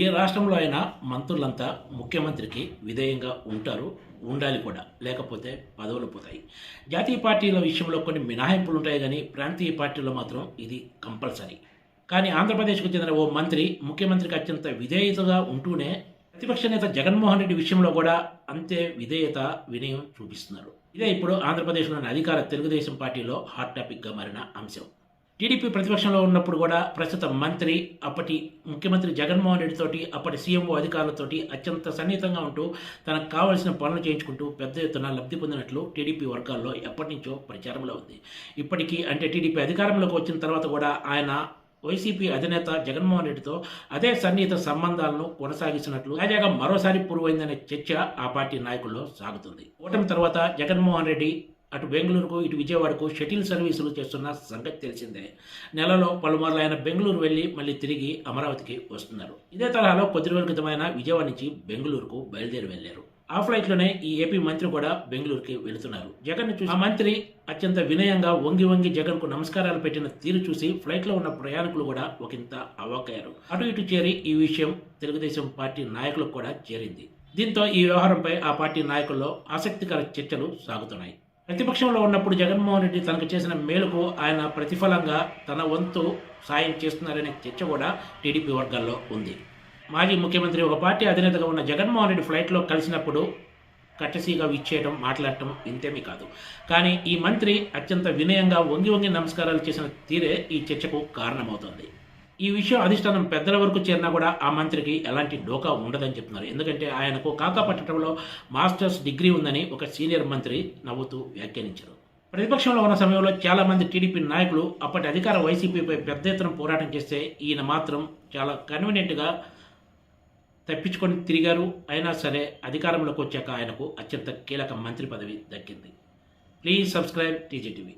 ఏ రాష్ట్రంలో అయినా మంత్రులంతా ముఖ్యమంత్రికి విధేయంగా ఉంటారు ఉండాలి కూడా. లేకపోతే పదవులు పోతాయి. జాతీయ పార్టీల విషయంలో కొన్ని మినహాయింపులు ఉంటాయి కానీ ప్రాంతీయ పార్టీలో మాత్రం ఇది కంపల్సరీ. కానీ ఆంధ్రప్రదేశ్కు చెందిన ఓ మంత్రి ముఖ్యమంత్రికి అత్యంత విధేయతగా ఉంటూనే ప్రతిపక్ష నేత జగన్మోహన్ రెడ్డి విషయంలో కూడా అంతే విధేయత వినయం చూపిస్తున్నారు. ఇదే ఇప్పుడు ఆంధ్రప్రదేశ్లోని అధికార తెలుగుదేశం పార్టీలో హాట్ టాపిక్గా మారిన అంశం. టీడీపీ ప్రతిపక్షంలో ఉన్నప్పుడు కూడా ప్రస్తుత మంత్రి అప్పటి ముఖ్యమంత్రి జగన్మోహన్ రెడ్డితోటి అప్పటి సీఎంఓ అధికారులతోటి అత్యంత సన్నిహితంగా ఉంటూ తనకు కావలసిన పనులు చేయించుకుంటూ పెద్ద ఎత్తున లబ్ధి పొందినట్లు టీడీపీ వర్గాల్లో ఎప్పటి నుంచో ప్రచారంలో ఉంది. ఇప్పటికీ అంటే టీడీపీ అధికారంలోకి వచ్చిన తర్వాత కూడా ఆయన వైసీపీ అధినేత జగన్మోహన్ రెడ్డితో అదే సన్నిహిత సంబంధాలను కొనసాగిస్తున్నట్లు తాజాగా మరోసారి పురువైందనే చర్చ ఆ పార్టీ నాయకుల్లో సాగుతుంది. ఓటమి తర్వాత జగన్మోహన్ రెడ్డి అటు బెంగళూరుకు ఇటు విజయవాడకు షటిల్ సర్వీసులు చేస్తున్న సంగతి తెలిసిందే. నెలలో పలుమార్లు ఆయన బెంగళూరు వెళ్ళి మళ్ళీ తిరిగి అమరావతికి వస్తున్నారు. ఇదే తరహాలో కొద్ది రోజుల క్రితమైన విజయవాడ నుంచి బెంగళూరుకు బయలుదేరి వెళ్ళారు ఆ ఫ్లైట్లోనే ఈ ఏపీ మంత్రి కూడా బెంగళూరుకి వెళుతున్నారు. జగన్ చూసి ఆ మంత్రి అత్యంత వినయంగా వంగి వంగి జగన్కు నమస్కారాలు పెట్టిన తీరు చూసి ఫ్లైట్లో ఉన్న ప్రయాణికులు కూడా ఒకంత అవాకయ్యారు. అటు ఇటు చేరి ఈ విషయం తెలుగుదేశం పార్టీ నాయకులకు కూడా చేరింది. దీంతో ఈ వ్యవహారంపై ఆ పార్టీ నాయకుల్లో ఆసక్తికర చర్చలు సాగుతున్నాయి. ప్రతిపక్షంలో ఉన్నప్పుడు జగన్మోహన్ రెడ్డి తనకు చేసిన మేలుకు ఆయన ప్రతిఫలంగా తన వంతు సాయం చేస్తున్నారనే చర్చ కూడా టీడీపీ వర్గాల్లో ఉంది. మాజీ ముఖ్యమంత్రి ఒక పార్టీ అధినేతగా ఉన్న జగన్మోహన్ రెడ్డి ఫ్లైట్లో కలిసినప్పుడు కట్టసీగా విచ్చేయడం మాట్లాడటం ఇంతేమీ కాదు. కానీ ఈ మంత్రి అత్యంత వినయంగా వంగి వంగి నమస్కారాలు చేసిన తీరే ఈ చర్చకు కారణమవుతుంది. ఈ విషయం అధిష్టానం పెద్దల వరకు చేరినా కూడా ఆ మంత్రికి ఎలాంటి డోకా ఉండదని చెప్తున్నారు. ఎందుకంటే ఆయనకు కాకా పట్టడంలో మాస్టర్స్ డిగ్రీ ఉందని ఒక సీనియర్ మంత్రి నవ్వుతూ వ్యాఖ్యానించారు. ప్రతిపక్షంలో ఉన్న సమయంలో చాలా మంది టీడీపీ నాయకులు అప్పటి అధికార వైసీపీపై పెద్ద ఎత్తున పోరాటం చేస్తే ఈయన మాత్రం చాలా కన్వీనియంట్గా తప్పించుకొని తిరిగారు. అయినా సరే అధికారంలోకి వచ్చాక ఆయనకు అత్యంత కీలక మంత్రి పదవి దక్కింది. Please subscribe TGTV.